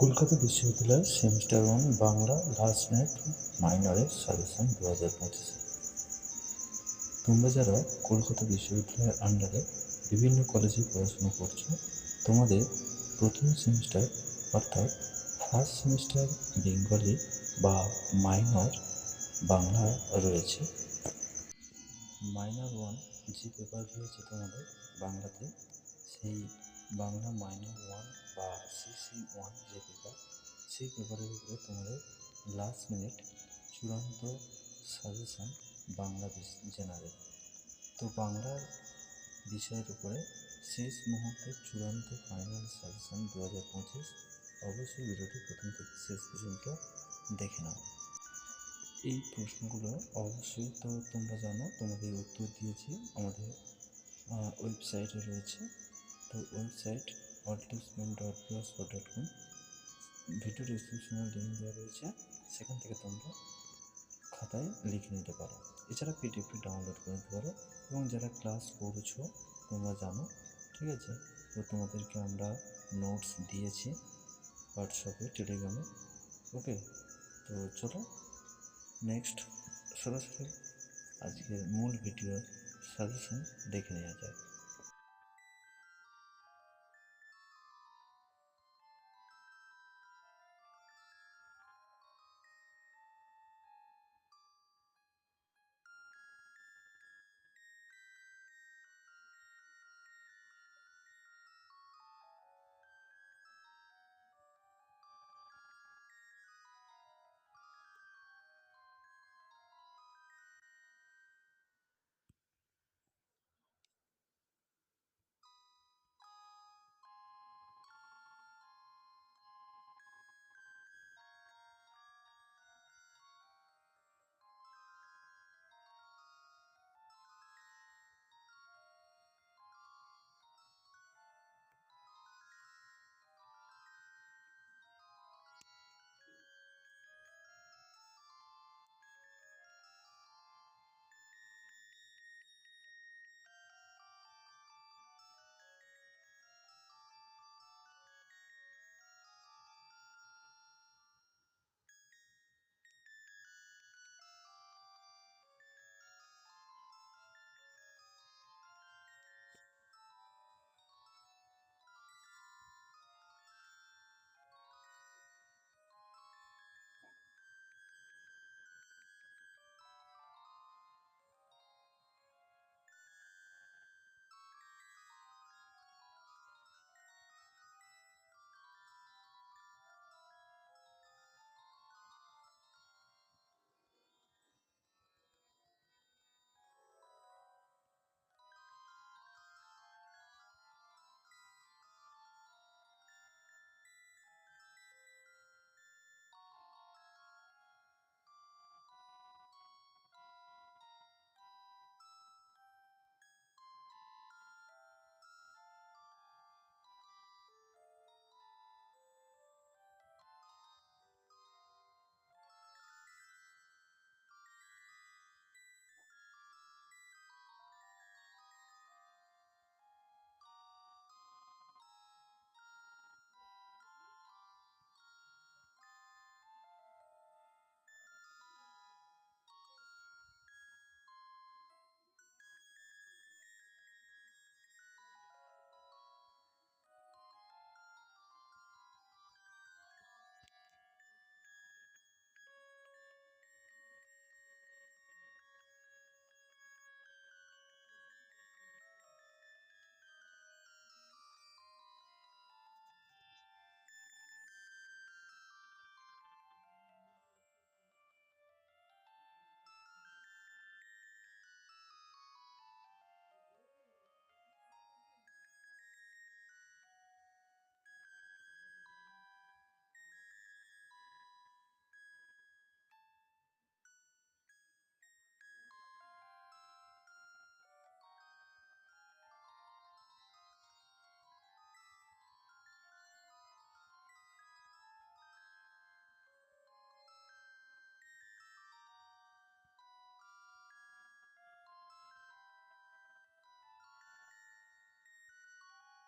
কলকাতা বিশ্ববিদ্যালয়ের semester one Bangla last minute মাইনরের suggestion দু হাজার পঁচিশে। তোমরা যারা কলকাতা বিশ্ববিদ্যালয়ের আন্ডারে বিভিন্ন কলেজে পড়াশুনো করছ, তোমাদের প্রথম সেমিস্টার অর্থাৎ ফার্স্ট সেমিস্টার বেঙ্গলি বা মাইনর বাংলা রয়েছে। মাইনর ওয়ান যে পেপার রয়েছে তোমাদের বাংলাতে, সেই বাংলা মাইনর ওয়ান বা সিসি ওয়ান যে পেপার সেই পেপারের উপরে তোমাদের লাস্ট মিনিট চূড়ান্ত সাজেশান বাংলা জেনারেল তো বাংলা বিষয়ের উপরে শেষ মুহূর্তের চূড়ান্ত ফাইনাল সাজেশান দু হাজার পঁচিশ, অবশ্যই ভিডিওটি প্রথম থেকে শেষ পর্যন্ত দেখে নাও। এই প্রশ্নগুলো অবশ্যই তো তোমরা জানো, তোমাদের উত্তর দিয়েছি আমাদের ওয়েবসাইটে রয়েছে। ব্লগস্পট ডট কম ভিডিও ডিসক্রিপশনে লিঙ্ক দেওয়া রয়েছে। সেখান থেকে তোমরা খাতায় লিখে নিতে পারো। এছাড়া পিডিএফটি ডাউনলোড করে নিতে পারো এবং যারা ক্লাস করছ, তোমরা জানো, ঠিক আছে? তো তোমাদেরকে আমরা নোটস দিয়েছি হোয়াটসঅ্যাপে টেলিগ্রামে ওকে তো চলো নেক্সট সরাসরি আজকের মূল ভিডিওর সাজেশন দেখে নেওয়া যাক।